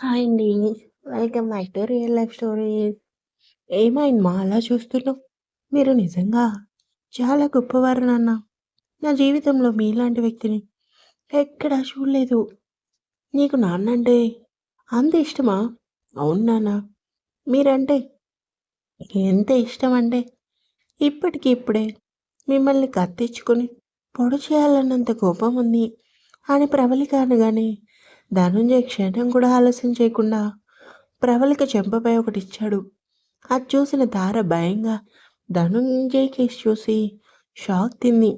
Hi అండి. Welcome back to real life story ఏమైంది మా అలా చూస్తున్నావు? మీరు నిజంగా చాలా గొప్పవారు నాన్న. నా జీవితంలో మీలాంటి వ్యక్తిని ఎక్కడా చూడలేదు. నీకు నాన్న అంటే అంత ఇష్టమా? అవును నాన్న. మీరంటే ఎంత ఇష్టం అంటే ఇప్పటికి ఇప్పుడే మిమ్మల్ని కత్తిచ్చుకొని పొడి చేయాలన్నంత కోపం ఉంది అని ప్రబలిక అనగానే ధనుంజయ్ క్షణం కూడా ఆలస్యం చేయకుండా ప్రవళిక చెంపపై ఒకటి ఇచ్చాడు అది చూసిన తార భయంగా ధనుంజయ్ కేసు చూసి షాక్ తింది.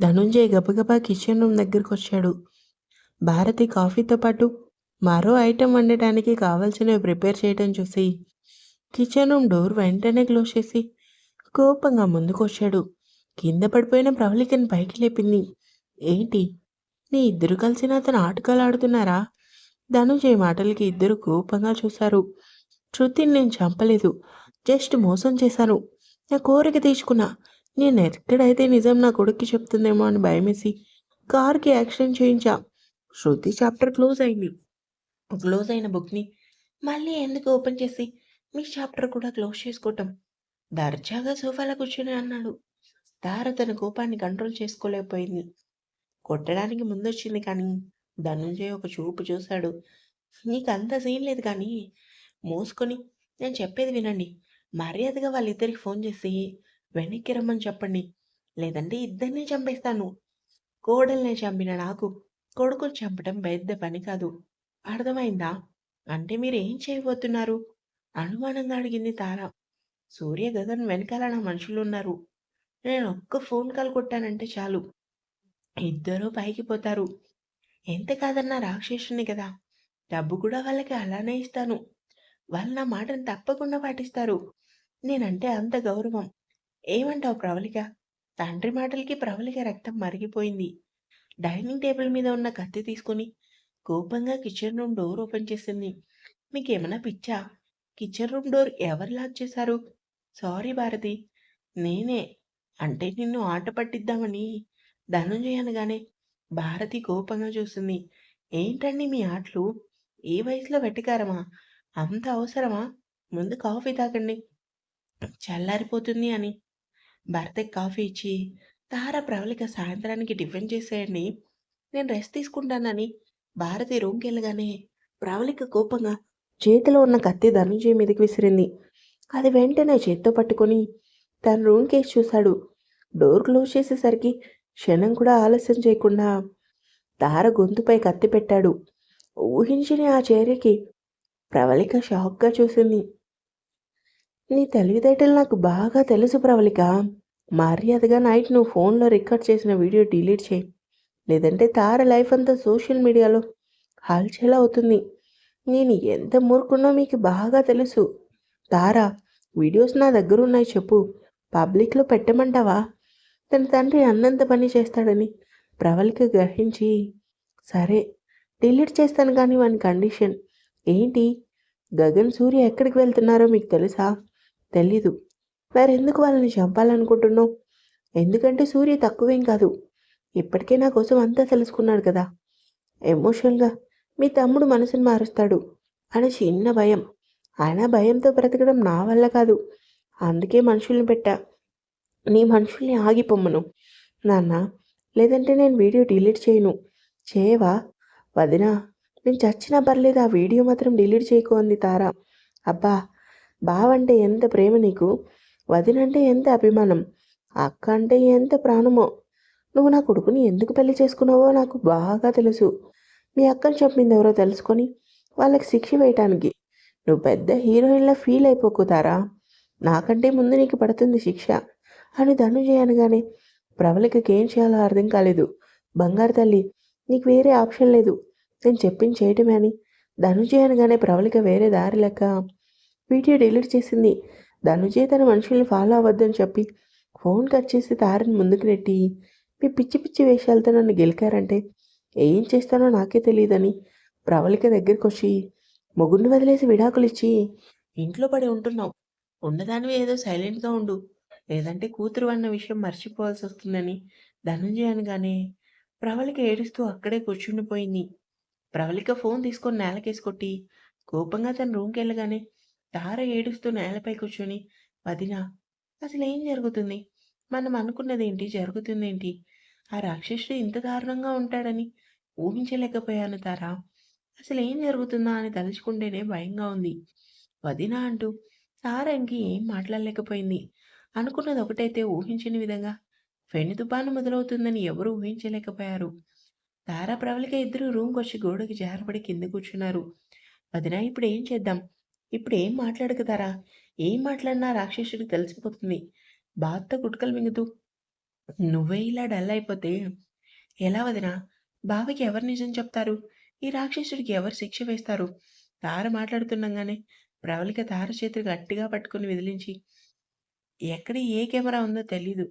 ధనుంజయ్ గబగబా కిచెన్ రూమ్ దగ్గరకొచ్చాడు. భారతి కాఫీతో పాటు మరో ఐటెం వండటానికి కావాల్సినవి ప్రిపేర్ చేయటం చూసి కిచెన్ రూమ్ డోర్ వెంటనే క్లోజ్ చేసి కోపంగా ముందుకొచ్చాడు. కింద పడిపోయిన ప్రవళికని పైకి లేపింది. ఏంటి? నీ ఇద్దరు కలిసి అతను ఆటకాలు ఆడుతున్నారా? ధనుంజయ్ మాటలకి ఇద్దరు కోపంగా చూశారు. శృతిని నేను చంపలేదు. జస్ట్ మోసం చేశాను. నా కోరిక తీసుకున్నా నేను ఎక్కడైతే నిజం నా కొడుక్కి చెప్తుందేమో అని భయమేసి కార్‌కి యాక్సిడెంట్ చేయించా. శృతి చాప్టర్ క్లోజ్ అయింది. క్లోజ్ అయిన బుక్‌ని మళ్ళీ ఎందుకు ఓపెన్ చేసి మీ చాప్టర్ కూడా క్లోజ్ చేసుకోవటం? దర్జాగా సోఫాలో కూర్చుని అన్నాడు. తార తన కోపాన్ని కంట్రోల్ చేసుకోలేకపోయింది. కొట్టడానికి ముందొచ్చింది కానీ ధనుంజయ్ ఒక చూపు చూశాడు. నీకంత సీన్ లేదు కానీ మోసుకొని నేను చెప్పేది వినండి. మర్యాదగా వాళ్ళిద్దరికి ఫోన్ చేసి వెనక్కి రమ్మని చెప్పండి. లేదంటే ఇద్దరినే చంపేస్తాను. కోడల్ని చంపిన నాకు కొడుకుని చంపటం పెద్ద పని కాదు. అర్థమైందా? అంటే మీరేం చేయబోతున్నారు? అనుమానంగా అడిగింది తార. సూర్య, గగన్ వెనకాల నా మనుషులు ఉన్నారు నేను ఒక్క ఫోన్ కాల్ కొట్టానంటే చాలు. ఇద్దరూ పైకి పోతారు. ఎంత కాదన్నా రాక్షసుని కదా! డబ్బు కూడా వాళ్ళకి అలానే ఇస్తాను. వాళ్ళు నా మాటను తప్పకుండా పాటిస్తారు. నేనంటే అంత గౌరవం. ఏమంటావు ప్రవళిక? తండ్రి మాటలకి ప్రవళిక రక్తం మరిగిపోయింది. డైనింగ్ టేబుల్ మీద ఉన్న కత్తి తీసుకుని కోపంగా కిచెన్ రూమ్ డోర్ ఓపెన్ చేసింది. మీకేమైనా పిచ్చా? కిచెన్ రూమ్ డోర్ ఎవరు లాక్ చేశారు? సారీ భారతి. నేనే. అంటే నిన్ను ఆట పట్టిద్దామని ధనుంజయ్ అనగానే భారతి కోపంగా చూసింది. ఏంటండి మీ ఆటలు? ఏ వయసులో వెటకారమా? అంత అవసరమా? ముందు కాఫీ తాగండి. చల్లారిపోతుంది అని భర్తకి కాఫీ ఇచ్చి తార, ప్రవళిక సాయంత్రానికి టిఫిన్ చేసేయండి. నేను రెస్ట్ తీసుకుంటానని భారతి రూమ్‌కెళ్ళగానే ప్రవళిక కోపంగా చేతిలో ఉన్న కత్తి ధనుంజయ్ మీదకి విసిరింది. అది వెంటనే చేత్తో పట్టుకొని తన రూమ్ కేసి చూశాడు. డోర్ క్లోజ్ చేసేసరికి క్షణం కూడా ఆలస్యం చేయకుండా తార గొంతుపై కత్తి పెట్టాడు. ఊహించిన ఆ చర్యకి ప్రవళిక షాక్‌గా చూసింది. నీ తెలివితేటలు నాకు బాగా తెలుసు ప్రవళిక. మర్యాదగా నైట్ నువ్వు ఫోన్‌లో రికార్డ్ చేసిన వీడియో డిలీట్ చేయి లేదంటే తార లైఫ్ అంతా సోషల్ మీడియాలో హల్చల్ అవుతుంది. నేను ఎంత మూర్ఖుడినో మీకు బాగా తెలుసు. తారా వీడియోస్ నా దగ్గర ఉన్నాయి చెప్పు. పబ్లిక్‌లో పెట్టమంటావా? తన తండ్రి అన్నంత పని చేస్తాడని ప్రవల్కి గ్రహించి సరే డిలీట్ చేస్తాను కానీ వాని కండిషన్. ఏంటి? గగన్, సూర్య ఎక్కడికి వెళ్తున్నారో మీకు తెలుసా? తెలీదు. మరెందుకు వాళ్ళని చంపాలనుకుంటున్నావు? ఎందుకంటే సూర్య తక్కువేం కాదు. ఇప్పటికే నా కోసం అంతా తెలుసుకున్నాడు కదా! ఎమోషనల్‌గా మీ తమ్ముడు మనసుని మారుస్తాడు అని చిన్న భయం. ఆయన భయంతో బ్రతకడం నా వల్ల కాదు. అందుకే మనుషుల్ని పెట్టా. నీ మనుషుల్ని ఆగిపోమ్మను నాన్నా లేదంటే నేను వీడియో డిలీట్ చేయను. చేయవా? వదినా నేను చచ్చినా పర్లేదు ఆ వీడియో మాత్రం డిలీట్ చేయకు అంది తార. అబ్బా! బావంటే ఎంత ప్రేమ నీకు. వదినంటే ఎంత అభిమానం. అక్క అంటే ఎంత ప్రాణమో. నువ్వు నా కొడుకుని ఎందుకు పెళ్ళి చేసుకున్నావో నాకు బాగా తెలుసు. మీ అక్కని ఎవరో తెలుసుకొని వాళ్ళకి శిక్ష వేయటానికి. నువ్వు పెద్ద హీరోయిన్‌లా ఫీల్ అయిపోకు తారా. నాకంటే ముందు నీకు పడుతుంది శిక్ష అని ధనుంజయ్ అనగానే ప్రవళికకి ఏం చేయాలో అర్థం కాలేదు. బంగారు తల్లి నీకు వేరే ఆప్షన్ లేదు. నేను చెప్పింది చేయటమే అని ధనుంజయ్ అనగానే ప్రవళిక వేరే దారి లెక్క వీడియో డిలీట్ చేసింది. ధనుంజయ్ తన మనుషుల్ని ఫాలో అవ్వద్దని చెప్పి ఫోన్ కట్ చేసి తారని ముందుకు నెట్టి మీ పిచ్చి పిచ్చి వేషాలతో నన్ను గెలికారంటే ఏం చేస్తానో నాకే తెలియదని ప్రవళిక వచ్చి మొగుడిని వదిలేసి విడాకులిచ్చి ఇంట్లో పడి ఉంటున్నావు. ఉన్నదానివి ఏదో సైలెంట్‌గా ఉండు. లేదంటే కూతురు అన్న విషయం మర్చిపోవాల్సి వస్తుందని ధనుంజయ్ అనగానే ప్రవళిక ఏడుస్తూ అక్కడే కూర్చుండిపోయింది. ప్రవళిక ఫోన్ తీసుకొని నేలకేసి కొట్టి కోపంగా తన రూమ్‌కెళ్ళగానే తార ఏడుస్తూ నేలపై కూర్చొని, "వదినా ఏం జరుగుతుంది? మనం అనుకున్నదేంటి? జరుగుతుందేంటి? ఆ రాక్షసుడు ఇంత దారుణంగా ఉంటాడని ఊహించలేకపోయాను తారా. అసలేం జరుగుతుందా అని తలుచుకుంటేనే భయంగా ఉంది." వదినా అంటూ తార ఇంక ఏం మాట్లాడలేకపోయింది. అనుకున్నది ఒకటైతే ఊహించని విధంగా ఫెను తుపాను మొదలవుతుందని ఎవరూ ఊహించలేకపోయారు. తార, ప్రవళిక ఇద్దరూ రూమ్‌కొచ్చి గోడకి జారపడి కింద కూర్చున్నారు. వదినా ఇప్పుడు ఏం చేద్దాం? ఇప్పుడేం మాట్లాడకు తారా. ఏం మాట్లాడినా రాక్షసుడికి తెలిసిపోతుంది. బాధతో గుట్కలు మింగుతూ నువ్వే ఇలా డల్ అయిపోతే ఎలా వదినా? బావకి ఎవరు నిజం చెప్తారు? ఈ రాక్షసుడికి ఎవరు శిక్ష వేస్తారు? తార మాట్లాడుతుండగానే ప్రవళిక తార చేతులు గట్టిగా పట్టుకొని విదిలించి, ఎక్కడ ఏ కెమెరా ఉందో తెలీదు.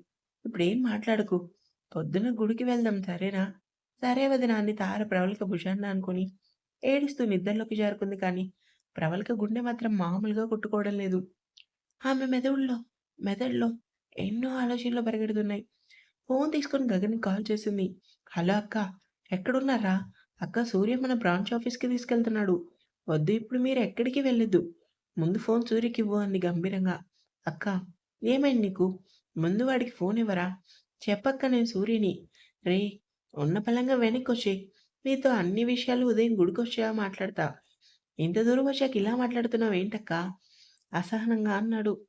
ఇప్పుడేం మాట్లాడకు. పొద్దున గుడికి వెళ్దాం సరేనా? సరే వదినా అంది తార ప్రవళిక భుజాన అనుకుని ఏడుస్తూ నిద్రలోకి జారుకుంది కానీ ప్రవళిక గుండె మాత్రం మామూలుగా కొట్టుకోవడం లేదు. ఆమె మెదడులో మెదడులో ఎన్నో ఆలోచనలు పరిగెడుతున్నాయి. ఫోన్ తీసుకొని గగన్‌కి కాల్ చేసింది. హలో అక్క ఎక్కడున్నారా? అక్క సూర్య మన బ్రాంచ్ ఆఫీస్‌కి తీసుకెళ్తున్నాడు. వద్దు ఇప్పుడు మీరు ఎక్కడికి వెళ్ళొద్దు. ముందు ఫోన్ సూర్యకివ్వు అంది గంభీరంగా. అక్క ఏమైంది నీకు? ముందు వాడికి ఫోన్ ఇవ్వరా? చెప్పక్క నేను సూర్యని. రే ఉన్న వెనక్కి వెనక్కొచ్చేయ్. నీతో అన్ని విషయాలు ఉదయం గుడికొచ్చాక మాట్లాడతా. ఇంత దూరం వచ్చాక ఇలా మాట్లాడుతున్నావు ఏంటక్క అసహనంగా అన్నాడు.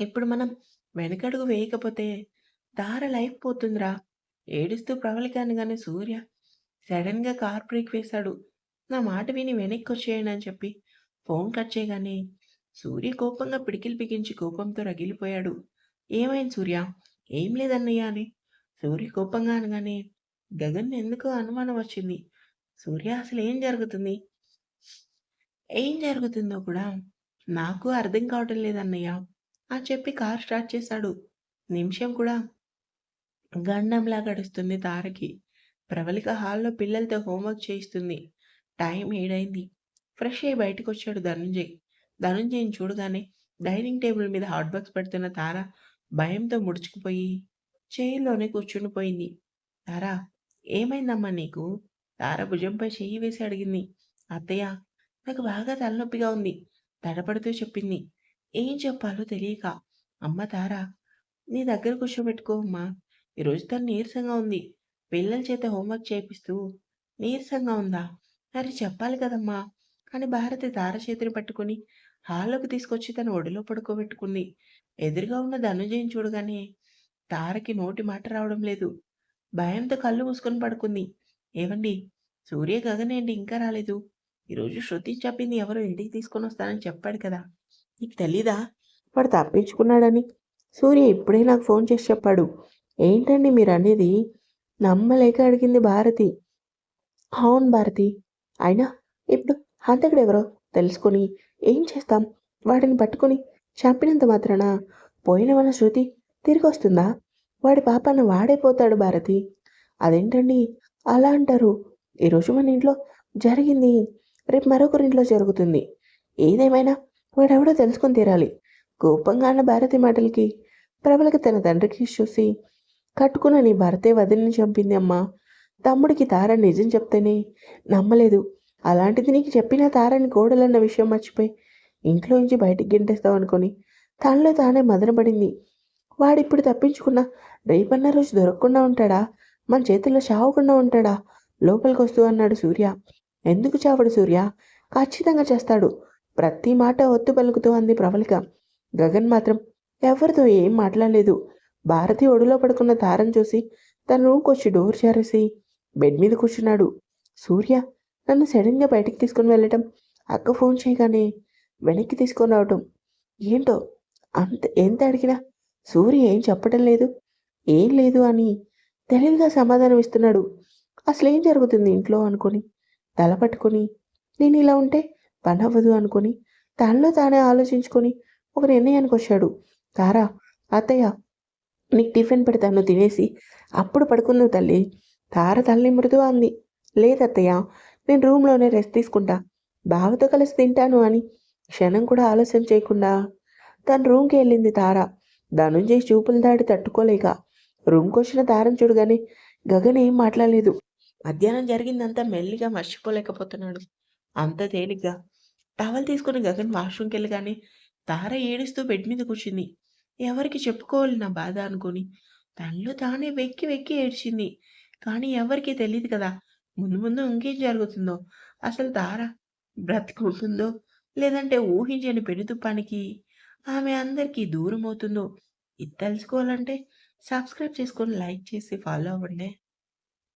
ఇప్పుడు మనం వెనకడుగు వేయకపోతే దార లైఫ్ పోతుందిరా. ఏడుస్తూ ప్రవళిక అనగానే సూర్య సడన్గా కార్ బ్రేక్ వేశాడు. నా మాట విని వెనక్కి వచ్చేయండి అని చెప్పి ఫోన్ కట్ చేయగానే సూర్య కోపంగా పిడికిలి బిగించి కోపంతో రగిలిపోయాడు. ఏమైంది సూర్య? ఏం లేదన్నయ్య అని సూర్య కోపంగా అనగానే గగన్ ఎందుకో అనుమానం వచ్చింది. సూర్య అసలు ఏం జరుగుతుంది? ఏం జరుగుతుందో కూడా నాకు అర్థం కావటం లేదన్నయ్య అని చెప్పి కార్ స్టార్ట్ చేశాడు. నిమిషం కూడా గండంలా గడుస్తుంది తారకి. ప్రవళిక హాల్‌లో పిల్లలతో హోంవర్క్ చేయిస్తుంది. టైం ఏడైంది. ఫ్రెష్ అయ్యి బయటకొచ్చాడు ధనుంజయ్. ధనుంజయం చూడగానే డైనింగ్ టేబుల్ మీద హాట్ బాక్స్ పెడుతున్న తార భయంతో ముడుచుకుపోయి చైర్‌లోనే కూర్చుండిపోయింది. తారా ఏమైందమ్మా నీకు? తార భుజంపై చెయ్యి వేసి అడిగింది. అత్తయ్య నాకు బాగా తలనొప్పిగా ఉంది. తడబడుతూ చెప్పింది. ఏం చెప్పాలో తెలియక. అమ్మ తార నీ దగ్గర కూర్చోబెట్టుకో అమ్మా. ఈరోజు తను నీరసంగా ఉంది. పిల్లల చేత హోంవర్క్ చేపిస్తూ నీరసంగా ఉందా? మరి చెప్పాలి కదమ్మా! అని భారతి తార చేతిని పట్టుకొని హాల్లోకి తీసుకొచ్చి తన ఒడిలో పడుకోబెట్టుకుంది. ఎదురుగా ఉన్న ధనుజయం చూడగానే తారకి నోటి మాట రావడం లేదు. భయంతో కళ్ళు మూసుకొని పడుకుంది. ఏవండీ సూర్య, గగనేంటి ఇంకా రాలేదు? ఈరోజు శృతి చెప్పింది ఎవరో ఇంటికి తీసుకొని వస్తానని చెప్పాడు కదా! నీకు తెలీదా? వాడు తప్పించుకున్నాడని. సూర్య ఇప్పుడే నాకు ఫోన్ చేసి చెప్పాడు. ఏంటండి మీరనేది? నమ్మలేక అడిగింది భారతి. అవును భారతి. అయినా ఇప్పుడు హంతకుడెవరో తెలుసుకొని ఏం చేస్తాం? వాడిని పట్టుకొని చంపినంత మాత్రాన పోయిన మన శృతి తిరిగొస్తుందా? వాడి పాపాన వాడే పోతాడు భారతి. అదేంటండి అలా అంటారు? ఈరోజు మన ఇంట్లో జరిగింది రేపు మరొకరింట్లో జరుగుతుంది. ఏదేమైనా వాడెవడో తెలుసుకొని తీరాలి. కోపంగా అన్న భారతి మాటలకి ప్రబలకి తన తండ్రికి చూసి కట్టుకున్న నీ భర్తే వదిలిని చంపింది అమ్మా. తమ్ముడికి తార నిజం చెప్తేనే నమ్మలేదు. అలాంటిది నీకు చెప్పిన తారని కోడలన్న విషయం మర్చిపోయి ఇంట్లో నుంచి బయటికి గెంటేస్తావనుకొని తనలో తానే మదనపడింది. వాడిప్పుడు తప్పించుకున్నా రేపన్న రోజు దొరకకుండా ఉంటాడా? మన చేతుల్లో చావకుండా ఉంటాడా? లోపలికి వస్తూ అన్నాడు సూర్య. ఎందుకు చావడు సూర్య? ఖచ్చితంగా చేస్తాడు. ప్రతి మాట ఒత్తు పలుకుతూ అంది ప్రవళిక. గగన్ మాత్రం ఎవరితో ఏం మాట్లాడలేదు. భారతి ఒడిలో పడుకున్న తారను చూసి తన రూమ్‌కొచ్చి డోర్ చేరేసి బెడ్ మీద కూర్చున్నాడు. సూర్య నన్ను సడన్గా బయటికి తీసుకొని వెళ్ళటం, అక్క ఫోన్ చేయగానే వెనక్కి తీసుకొని రావటం. ఏంటో అంత ఎంత అడిగినా సూర్య ఏం చెప్పటం లేదు. ఏం లేదు అని తెలివిగా సమాధానం ఇస్తున్నాడు. అసలు ఏం జరుగుతుంది ఇంట్లో అనుకొని తల పట్టుకొని నేను ఇలా ఉంటే పని అవ్వదు అనుకొని తనలో తానే ఆలోచించుకొని ఒక నిర్ణయానికి వచ్చాడు తారా అత్తయ్య నీకు టిఫిన్ పెడతాను తినేసి అప్పుడు పడుకుందావు తల్లి. తార తల్లి మృదు అంది. లేదత్తయ్య నేను రూమ్‌లోనే రెస్ట్ తీసుకుంటా. బావతో కలిసి తింటాను అని క్షణం కూడా ఆలస్యం చేయకుండా తన రూమ్‌కి వెళ్ళింది తార. ధనుంజయ్ చూపుల దాడి తట్టుకోలేక రూమ్కి వచ్చిన తారను చూడగానే గగన్ ఏం మాట్లాడలేదు. మధ్యాహ్నం జరిగిందంతా మెల్లిగా మర్చిపోలేకపోతున్నాడు. అంత తేలిగ్గా. టవల్ తీసుకొని గగన్ వాష్రూమ్కి వెళ్ళగానే తార ఏడుస్తూ బెడ్ మీద కూర్చుంది. ఎవరికి చెప్పుకోవాలి నా బాధ అనుకుని తనలో తానే వెక్కి వెక్కి ఏడ్చింది. కానీ ఎవరికీ తెలియదు కదా! ముందు ముందు ఇంకేం జరుగుతుందో! అసలు దార బ్రతికుంటుందో, లేదంటే ఊహించని పెనుతుఫానికి ఆమె అందరికీ దూరమవుతుందో ఇది తెలుసుకోవాలంటే సబ్స్క్రైబ్ చేసుకొని, లైక్ చేసి ఫాలో అవ్వండి.